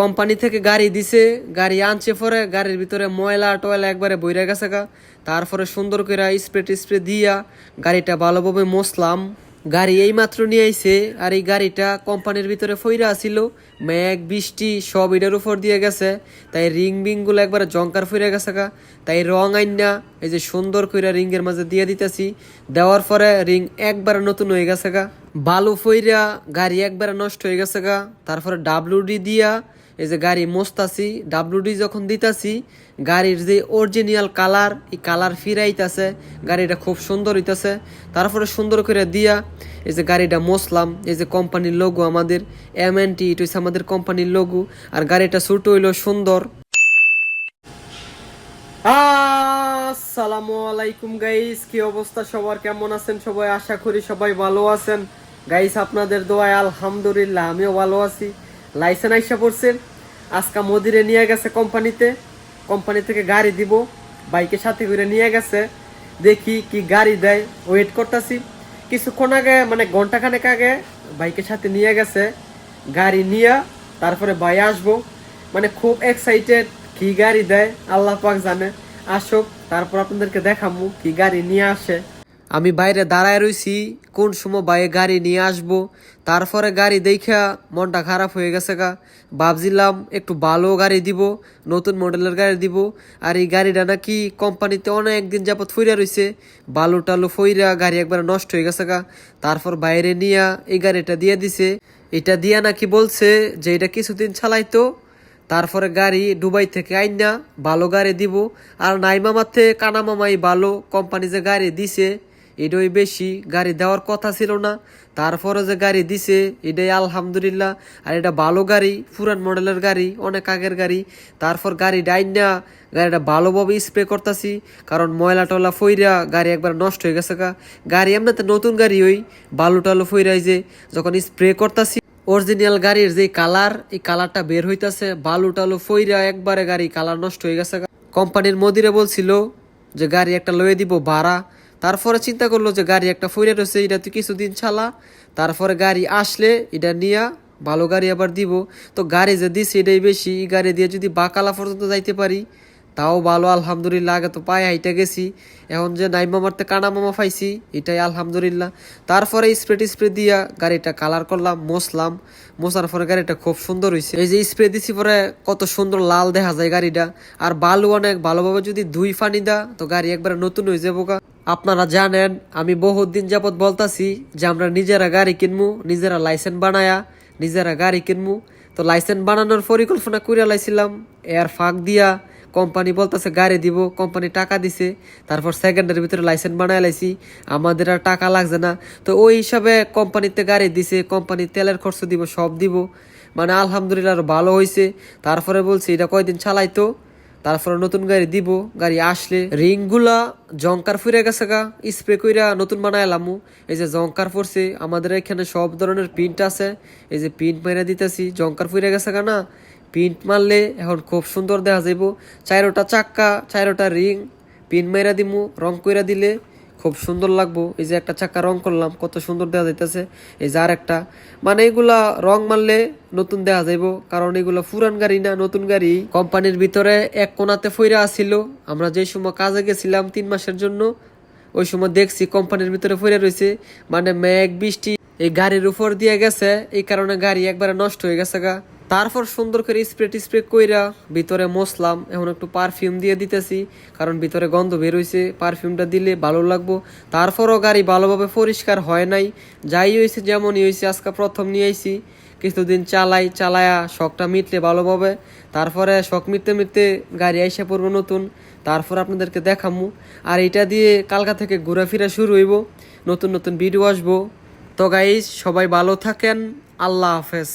Company থেকে গাড়ি দিছে, গাড়ি আনছে পরে গাড়ির ভিতরে ময়লা টয়লা একবারে বইরা গেছে গা। তারপরে সুন্দর করে স্প্রে টিস্প্রে দিয়া গাড়িটা ভালোভাবে মসলাম। গাড়ি এই মাত্র নিয়ে আইছে, আর এই গাড়িটা কোম্পানির ভিতরে ফইরা আসিল মেঘ, বৃষ্টি সব এটার উপর দিয়ে গেছে। তাই রিং বিংগুলো একবারে জঙ্কার ফিরে গেছে গা। তাই রং আইনা, এই যে সুন্দর করে রিং এর মাঝে দিয়ে দিতেছি। দেওয়ার পরে রিং একবারে নতুন হয়ে গেছে গা। বালু ফইরা গাড়ি একবারে নষ্ট হয়ে গেছে গা। তারপরে ডাব্লুডি দিয়া এই যে গাড়ি মস্তাছি ডাব্লুডি যখন দিতাছি, গাড়ির যে অরিজিনাল কালার এই কালার ফিরাইতাছে, গাড়িটা খুব সুন্দর হইতাছে। তারপরে সুন্দর করে দিয়া এই যে গাড়িটা মসলাম এই যে কোম্পানির লোগো আমাদের এম এন টি এটা আমাদের কোম্পানির লোগো আর গাড়িটা ছোট হইল সুন্দর। আসসালামু আলাইকুম গাইস কি অবস্থা সবার? কেমন আছেন সবাই? আশা করি সবাই ভালো আছেন। গাইস আপনাদের দোয়ায় আলহামদুলিল্লাহ, আমিও ভালো আছি। লাইসেন্স আইসা পড়ছেন আজকা মদিরে নিয়ে গেছে কোম্পানিতে কোম্পানি থেকে গাড়ি দিব। বাইকের সাথে করে নিয়ে গেছে। দেখি কি গাড়ি দেয়। ওয়েট করতেছি। কিছুক্ষণ আগে মানে ঘন্টাখানেক আগে বাইকের সাথে নিয়ে গেছে। গাড়ি নিয়ে তারপরে ভাই আসব। মানে খুব এক্সাইটেড কি গাড়ি দেয়। আল্লাহ পাক জানে। আসুক, তারপর আপনাদেরকে দেখাবো কি গাড়ি নিয়ে আসে। আমি বাইরে দাঁড়ায় রইছি, কোন সময় বাইরে গাড়ি নিয়ে আসব, তারপরে গাড়ি দেখা মনটা খারাপ হয়ে গেছে গা। ভাবছিলাম একটু ভালো গাড়ি দিব, নতুন মডেলের গাড়ি দিব, আর এই গাড়িটা নাকি কোম্পানিতে অনেক দিন যাবত ফইরা রইছে, বালু টালু ফইরা গাড়ি একবার নষ্ট হয়ে গেছে গা। তারপর বাইরে নিয়া এই গাড়িটা দিয়ে দিছে, এটা দিয়া নাকি বলছে যে এটা কিছুদিন চালাইতো, তারপরে গাড়ি দুবাই থেকে আইনা ভালো গাড়ি দিব, আর নাই মামাতে কানা মামাই ভালো কোম্পানি যে গাড়ি দিছে এটাই বেশি গাড়ি দেওয়ার কথা ছিল না। তারপরে যে গাড়ি দিছে এটাই আলহামদুলিল্লাহ। আর এটা ভালো গাড়ি, পুরান মডেলের গাড়ি, অনেক আগের গাড়ি। তারপর গাড়ি ডাইনা গাড়িটা ভালোভাবে স্প্রে করতেছি, কারণ ময়লা টলা ফইরা গাড়ি একবার নষ্ট হয়ে গেছে গা। গাড়ি এমনিতে নতুন গাড়ি ওই বালু টালু ফইরাই যে যখন স্প্রে করতেছি অরিজিনাল গাড়ির যে কালার এই কালারটা বের হইতাছে বালু টালু ফইরা একবারে গাড়ি কালার নষ্ট হয়ে গেছে কোম্পানির মদিরে বলছিল যে গাড়ি একটা লয়ে দিব ভাড়া তারপরে চিন্তা করল যে গাড়ি একটা ফইরা রয়েছে, এটা তুই কিছুদিন ছালা। তারপরে গাড়ি আসলে এটা নিয়া ভালো গাড়ি আবার দিব। তো গাড়ি যে দিছে এটাই বেশি, এই গাড়ি দিয়ে যদি বাকালা পর্যন্ত যাইতে পারি, তাও ভালো, আলহামদুলিল্লাহ। আগে তো পায়ে হাইটা গেছি, এখন যে নাই মামারতে কানা মামা পাইছি, এটাই আলহামদুলিল্লাহ। তারপরে স্প্রে টিস্প্রে দিয়া গাড়িটা কালার করলাম, মসলাম। মশার পরে গাড়িটা খুব সুন্দর হয়েছে এই যে স্প্রে দিছি পরে কত সুন্দর লাল দেখা যায় গাড়িটা। আর বালু অনেক, ভালোভাবে যদি দুই ফানি দা, তো গাড়ি একবারে নতুন হয়ে যাব। আপনারা জানেন, আমি বহুত দিন যাবত বলতাছি যে আমরা নিজেরা গাড়ি কিনবো নিজেরা লাইসেন্স বানায়া, নিজেরা গাড়ি কিনবো তো লাইসেন্স বানানোর পরিকল্পনা করে লাইছিলাম, এর ফাঁক দিয়া কোম্পানি বলতেছে গাড়ি দিব, কোম্পানি টাকা দিছে, তারপর সেকেন্ডের ভিতরে লাইসেন্স বানায় লাইছি, আমাদের আর টাকা লাগছে না। তো ওই হিসাবে কোম্পানিতে গাড়ি দিছে, কোম্পানি তেলের খরচ দিব, সব দিব। মানে আলহামদুলিল্লাহ আরও ভালো হয়েছে তারপরে বলছি, এটা কয়দিন চালাইতো? তারপরে নতুন গাড়ি দিব, গাড়ি আসলে রিংগুলা জঙ্কার ফুরে গেছে গা, স্প্রে কইরা নতুন বানায় লামু এই যে জংকার ফুরছে আমাদের এখানে সব ধরনের প্রিন্ট আছে। এই যে প্রিন্ট মাইরা দিতেছি, জংকার ফুরে গেছে গা না। প্রিন্ট মারলে এখন খুব সুন্দর দেখা যাইব। চারোটা চাক্কা চারোটা রিং পিন মাইরা দিমু, রং কইরা দিলে খুব সুন্দর লাগবো। এই যে একটা চাকা রং করলাম, কত সুন্দর দেখা যাইতেছে। এই যে আর একটা মানে এগুলা রং মারলে নতুন দেখা যাইব, কারণ এগুলা পুরান গাড়ি না, নতুন গাড়ি। কোম্পানির ভিতরে এক কোনাতে ফইরা আসিল। আমরা যে সময় কাজে গেছিলাম তিন মাসের জন্য, ওই সময় দেখছি কোম্পানির ভিতরে ফইরা রয়েছে মানে মেঘ, বৃষ্টি, এই গাড়ির উপর দিয়ে গেছে। এই কারণে গাড়ি একবারে নষ্ট হয়ে গেছে গা। তারপর সুন্দর করে স্প্রে টিস্প্রে কইরা ভিতরে মসলাম, এখন একটু পারফিউম দিয়ে দিতেছি, কারণ ভিতরে গন্ধ বের হইছে পারফিউমটা দিলে ভালো লাগবো। তারপরও গাড়ি ভালোভাবে পরিষ্কার হয় নাই, যাই হয়েছে যেমনই হয়েছে আজকে প্রথম নিয়ে আইছি। কিছুদিন চালাই, চালায়া শখটা মিটলে ভালোভাবে, তারপরে শখ মিটতে মিটতে গাড়ি আইসা পড়ব নতুন, তারপর আপনাদেরকে দেখামু। আর এটা দিয়ে কালকা থেকে ঘোরাফেরা শুরু হইব, নতুন নতুন ভিডিও আসব। তো গাইজ সবাই ভালো থাকেন, আল্লাহ হাফেজ।